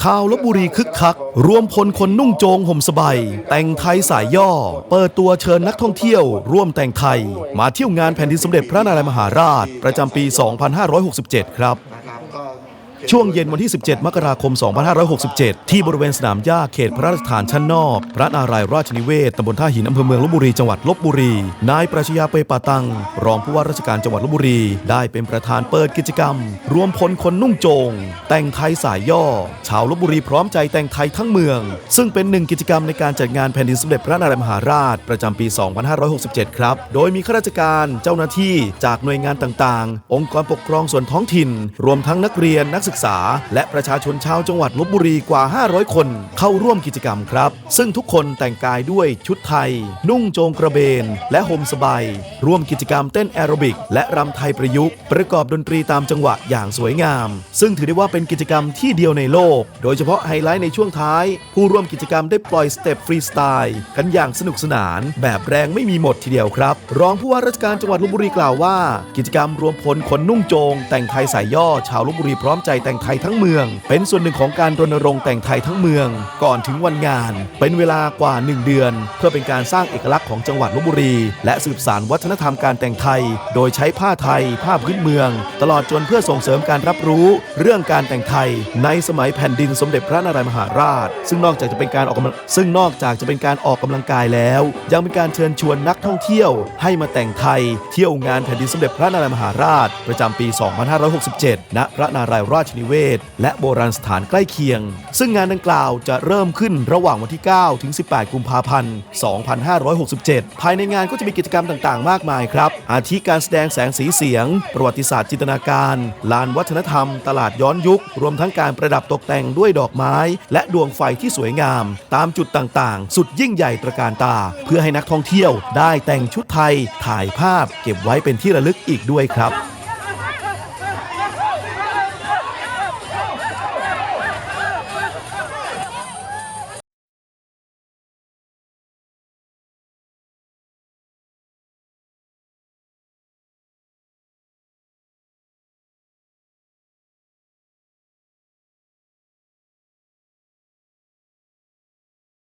ชาวลบบุรีคึกคัก รวมพลคนนุ่งโจงห่มสบายแต่งไทยสายย่อ เปิดตัวเชิญนักท่องเที่ยว ร่วมแต่งไทย มาเที่ยวงานแผ่นดินสมเด็จพระนารายมหาราช ประจำปี 2567 ครับ ช่วงเย็นวันที่ 17 มกราคม 2567 ที่บริเวณสนามหญ้าเขตพระราชฐานชั้นนอก พระนารายราชนิเวศตำบลท่าหินอำเภอเมืองลบบุรีจังหวัดลบบุรี นายปรัชญาเปยปาตัง รองผู้ว่าราชการจังหวัดลบบุรี ได้เป็นประธานเปิดกิจกรรม รวมพลคนนุ่งโจง แต่งไทยสายย่อ ชาวลบบุรีพร้อมใจแต่งไทยทั้งเมือง ซึ่งเป็นหนึ่งกิจกรรมในการจัดงานแผ่นดินสมเด็จพระนารายมหาราช ประจำปี 2567 ครับ โดยมีข้าราชการเจ้าหน้าที่จากหน่วยงานต่างๆ องค์กรปกครองส่วนท้องถิ่น รวมทั้งนักเรียนนักศึกษา และประชาชนชาวจังหวัดลบบุรีกว่า 500 คน เข้าร่วมกิจกรรมครับ ซึ่งทุกคนแต่งกายด้วยชุดไทย นุ่งโจงกระเบน และห่มสบาย ร่วมกิจกรรมเต้นแอโรบิก และรำไทยประยุกต์ ประกอบดนตรีตามจังหวะอย่างสวยงาม ซึ่งถือได้ว่าเป็นกิจกรรมที่เดียวในโลก โดยเฉพาะไฮไลท์ในช่วงท้าย ผู้ร่วมกิจกรรมได้ปล่อยสเต็ปฟรีสไตล์กันอย่างสนุกสนาน แบบแรงไม่มีหมดทีเดียวครับ รองผู้ว่าราชการจังหวัดลบบุรีกล่าวว่า กิจกรรมรวมพลคนนุ่งโจง แต่งไทยสายย่อชาวลบบุรีพร้อมใจแต่งไทยทั้งเมือง เป็นส่วนหนึ่งของการรณรงค์แต่งไทยทั้งเมือง ก่อนถึงวันงาน เป็นเวลากว่า 1 เดือน เพื่อเป็นการสร้างเอกลักษณ์ของจังหวัดลบบุรี และสืบสานวัฒนธรรมการแต่งไทย โดยใช้ผ้าไทย ผ้าพื้นเมือง ตลอดจนเพื่อส่งเสริมการรับรู้ เรื่องการแต่งไทย ในสมัยแผ่นดินสมเด็จพระนารายมหาราช ซึ่งนอกจากจะเป็นการออกกำลังซึ่งนอกจากจะเป็นการออกกำลังกายแล้ว ยังเป็นการเชิญชวนนักท่องเที่ยว ให้มาแต่งไทย เที่ยวงานแผ่นดินสมเด็จพระนารายมหาราช ประจำปี 2567 ณ พระนารายราชชนิเวศ และโบราณสถานใกล้เคียง ซึ่งงานดังกล่าวจะเริ่มขึ้นระหว่างวันที่ 9 ถึง 18 กุมภาพันธ์ 2567 ภายในงานก็จะมีกิจกรรมต่างๆ มากมายครับ อาทิการแสดงแสงสีเสียง ประวัติศาสตร์จินตนาการ ลานวัฒนธรรม ตลาดย้อนยุค รวมทั้งการประดับตกแต่งด้วยดอกไม้ และดวงไฟที่สวยงาม ตามจุดต่างๆ สุดยิ่งใหญ่ตระการตา เพื่อให้นักท่องเที่ยวได้แต่งชุดไทย ถ่ายภาพเก็บไว้เป็นที่ระลึกอีกด้วยครับ